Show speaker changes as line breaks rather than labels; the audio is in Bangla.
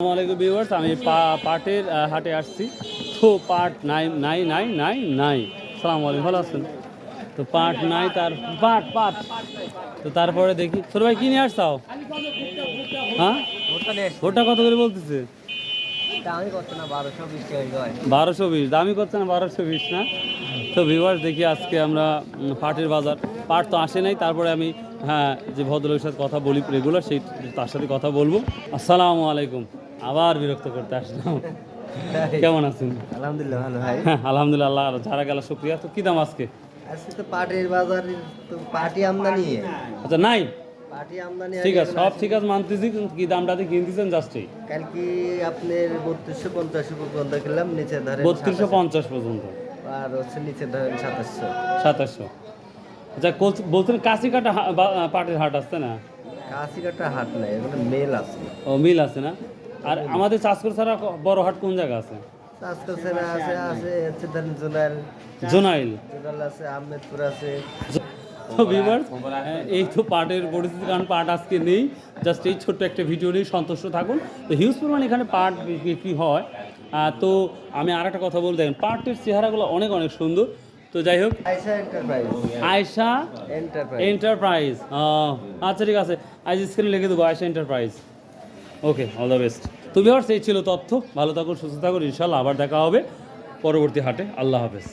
আসসালামাইকুম ভিউয়ার্স আমি পা- পাটের হাটে আসছি। তো পাট নাই নাই নাই নাই নাই। সালাম আলাইকুম ভালো আছেন? তো পাট নাই তার পাট পাট। তো তারপরে দেখি ছোট ভাই কি নিয়ে আসছাও হ্যাঁ? ভোটটা কত করে বলতেছে?
বারোশো বিশ
দামি করছে না বারোশো বিশ না? তো ভিউয়ার্স দেখি আজকে আমরা পাটের বাজার। পাট তো আসে নাই তারপরে আমি হ্যাঁ যে ভদ্রলোকের সাথে কথা বলি রেগুলার সেই তার সাথে কথা বলব। আসসালামু আলাইকুম। আবার বিরক্ত করতে আসলাম। কেমন আছেন?
আলহামদুলিল্লাহ ভালো ভাই।
আলহামদুলিল্লাহ আল্লাহ যারা গেল শুক্রিয়া। তো কি দাম আজকে?
আজকে তো পাটের বাজার তো পাটি আমদানি।
আচ্ছা নাই?
পাটি আমদানি
ঠিক আছে সব ঠিক আছে মানতেছি। কি দামটাতে কিনতেছেন জাস্টই
কালকে আপনার বত্রিশশো পঞ্চাশ পর্যন্ত খেলাম নিচে ধরেন
বত্রিশশো পঞ্চাশ পর্যন্ত।
আর হচ্ছে নিচে ধরেন সাতাশশো।
সাতাশশো। আচ্ছা বলছেন কাশি কাটা হা- বা- পাটের হাট আসছে না?
কাশি কাটা হাট নাই এগুলো মেল আছে।
ও মিল আছে না? আর আমাদের চাষকর ছাড়া বড় হাট কোন জায়গা আছে? জোনাইল।
আছে আহমেদপুর আছে।
এই তো পাটের পরিস্থিতি কারণ পাট আজকে নেই। জাস্ট এই ছোট্ট একটা ভিডিও নিয়ে সন্তুষ্ট থাকুন। তো হিউজ পরিমাণ এখানে পাট বিক্রি হয়? তো আমি আর একটা কথা বলতে দেখেন পাটের চেহারাগুলো অনেক অনেক সুন্দর। তো যাই হোক আয়সা
এন্টারপ্রাইজ
এন্টারপ্রাইজ আচ্ছা ঠিক আছে। আজ স্ক্রিনে লিখে দেবো আয়সা enterprise okay all the best তুমি আর সেই ছিল তথ্য। ভালো থাকুন, সুস্থ থাকুন ইনশাল্লাহ আবার দেখা হবে পরবর্তী হাটে। আল্লাহ হাফেজ।